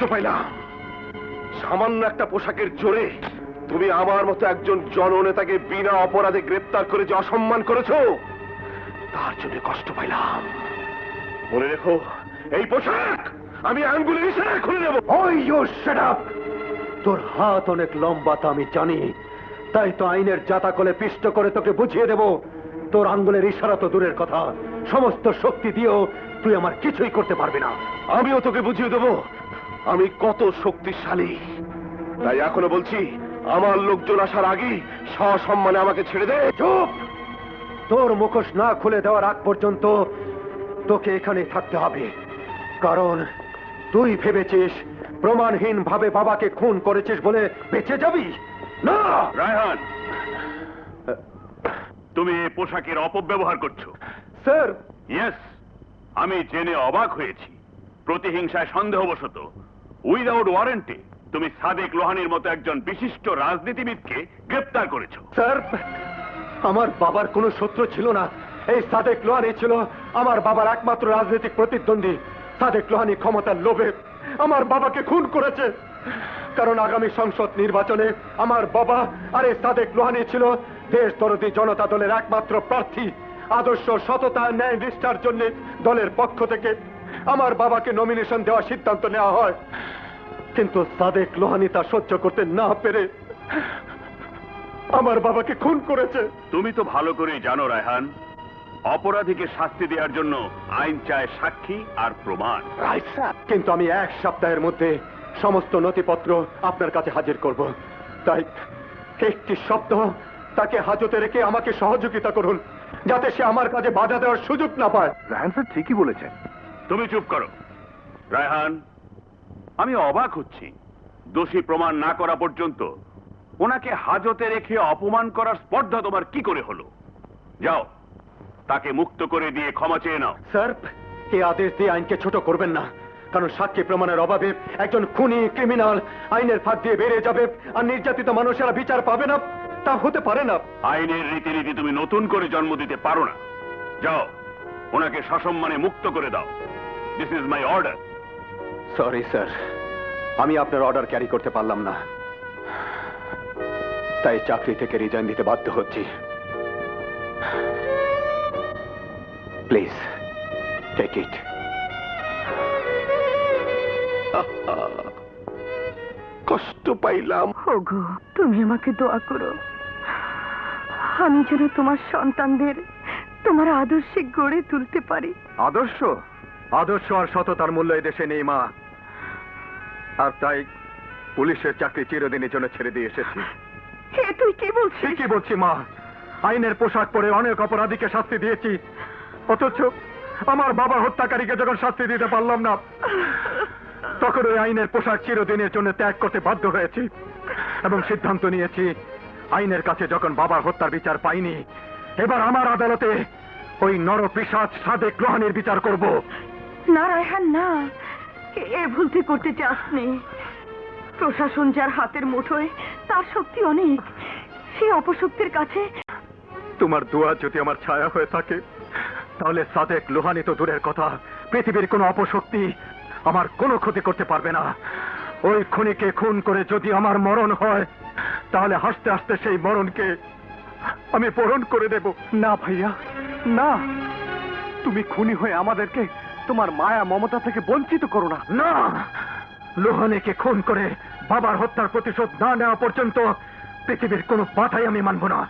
পাইলাম সামান্য একটা পোশাকের জোরে তুমি আমার মতো একজন জননেতাকে বিনা অপরাধে গ্রেপ্তার করে যে অসম্মান করেছ তার জন্য কষ্ট পাইলাম। মনে রেখো এই পোশাক আমি আঙ্গুলের ইশারায় খুলে নেব। ওই ইউ শাট আপ তোর হাত অনেক লম্বা তা আমি জানি। তাই তো আইনের জাতাকলে পিষ্ট করে তোকে বুঝিয়ে দেব। তোর আঙ্গুলের ইশারা তো দূরের কথা। সমস্ত শক্তি দিয়েও তুই আমার কিছুই করতে পারবি না। আমিও তোকে বুঝিয়ে দেব। আমি কত শক্তিশালী। তাই এখনও বলছি আমার লোকজন আসার আগেই সসম্মানে আমাকে ছেড়ে দে। চুপ! তোর মুখোশ না খুলে দেওয়ার আগ পর্যন্ত তোকে এখানে থাকতে হবে। কারণ তুই ভেবেছিস প্রমাণহীন ভাবে বাবাকে খুন করেছিস বলে বেঁচে যাবি? না! রায়হান তুমি এই পোশাকের অপব্যবহার করছ। স্যার! ইয়েস আমি জেনে অবাক হয়েছি। প্রতিহিংসায় সন্দেহবশত উইদাউট ওয়ারেন্টে তুমি সাদেক লোহানির মতো একজন বিশিষ্ট রাজনীতিবিদকে গ্রেপ্তার করেছ। স্যার, আমার বাবার কোনো শত্রু ছিল না। এই সাদেক লোহানি ছিল আমার বাবার একমাত্র রাজনৈতিক প্রতিদ্বন্দ্বী। সাদেক লোহানি ক্ষমতার লোভে আমার বাবাকে খুন করেছে। কারণ আগামী সংসদ নির্বাচনে আমার বাবা আর সাদেক লোহানি ছিল দেশ দরদি জনতা দলের একমাত্র প্রার্থী। আদর্শ, সততা, ন্যায়, নিষ্ঠার জন্য দলের পক্ষ থেকে আমার বাবাকে নমিনেশন দেওয়ার সিদ্ধান্ত নেওয়া হয়। কিন্তু সাদেক লোহানি তা সহ্য করতে না পেরে আমার বাবাকে খুন করেছে। তুমি তো ভালো করেই জানো রায়হান। অপরাধীকে শাস্তি দেওয়ার জন্য আইন চায় সাক্ষী আর প্রমাণ। কিন্তু আমি এক সপ্তাহের মধ্যে সমস্ত নথিপত্র আপনার কাছে হাজির করব। তাই একটি সপ্তাহ তাকে হাজতে রেখে আমাকে সহযোগিতা করুন যাতে সে আমার কাজে বাধা দেওয়ার সুযোগ না পায়। রায়হান স্যার ঠিকই বলেছেন। তুমি চুপ করো। রায়হান আমি অবাক হচ্ছি। দোষী প্রমাণ না করা পর্যন্ত ওনাকে হাজতে রেখে অপমান করার স্পর্ধা তোমার কি করে হলো? যাও তাকে মুক্ত করে দিয়ে ক্ষমা চেয়ে নাও। স্যার এই আদেশ দিয়ে আইনকে ছোট করবেন না কারণ সাক্ষী প্রমাণের অভাবে একজন খুনি ক্রিমিনাল আইনের ফাঁক দিয়ে বেড়ে যাবে আর নির্যাতিত মানুষেরা বিচার পাবে না তা হতে পারে না। আইনের রীতিনীতি তুমি নতুন করে জন্ম দিতে পারো না। যাও ওনাকে সসম্মানে মুক্ত করে দাও। This is my order sorry sir আমি আপনার অর্ডার ক্যারি করতে পারলাম না। তাই চাকরি থেকে রিজাইন দিতে বাধ্য হচ্ছি। প্লিজ টেক ইট কষ্ট পাইলাম। ওগো তুমি আমাকে দোয়া করো। আমি যেন তোমার সন্তানদের তোমার আদর্শে গড়ে তুলতে পারি। আদর্শ? আদর্শ আর সততার মূল্য এই দেশে নেই মা। আর তাই পুলিশের চাকরি চিরদিনের জন্য ছেড়ে দিয়ে এসেছি। তুই কি বলছিস? ঠিকই বলছি মা। আইনের পোশাক পরে অনেক অপরাধীকে শাস্তি দিয়েছি। অথচ আমার বাবা হত্যাকারীকে যখন শাস্তি দিতে পারলাম না তখন ওই আইনের পোশাক চিরদিনের জন্য ত্যাগ করতে বাধ্য হয়েছি এবং সিদ্ধান্ত নিয়েছি আইনের কাছে যখন বাবার হত্যার বিচার পাইনি এবার আমার আদালতে ওই নরপিসাজ সাদেক লোহানির বিচার করব। না রায়হান না। এ- এ ভুল তুই করতে চাসনি। প্রশাসন যার হাতের মুঠোয় তার শক্তি অনেক। সে অপশক্তির কাছে তোমার দোয়া যদি আমার ছায়া হয়ে থাকে তাহলে সাদেক লোহানি তো দূরের কথা। পৃথিবীর কোনো অপশক্তি আমার কোনো ক্ষতি করতে পারবে না। ওই খুনিকে খুন করে যদি আমার মরণ হয় তাহলে হাসতে হাসতে সেই মরণকে আমি পূরণ করে দেব। না ভাইয়া না। তুমি খুনি হয়ে আমাদেরকে তোমার মায়া মমতা থেকে বঞ্চিত করো না। না! লোহানিকে খুন করে বাবার হত্যার প্রতিশোধ না নেওয়া পর্যন্ত পৃথিবীর কোনো বাধাই আমি মানব না।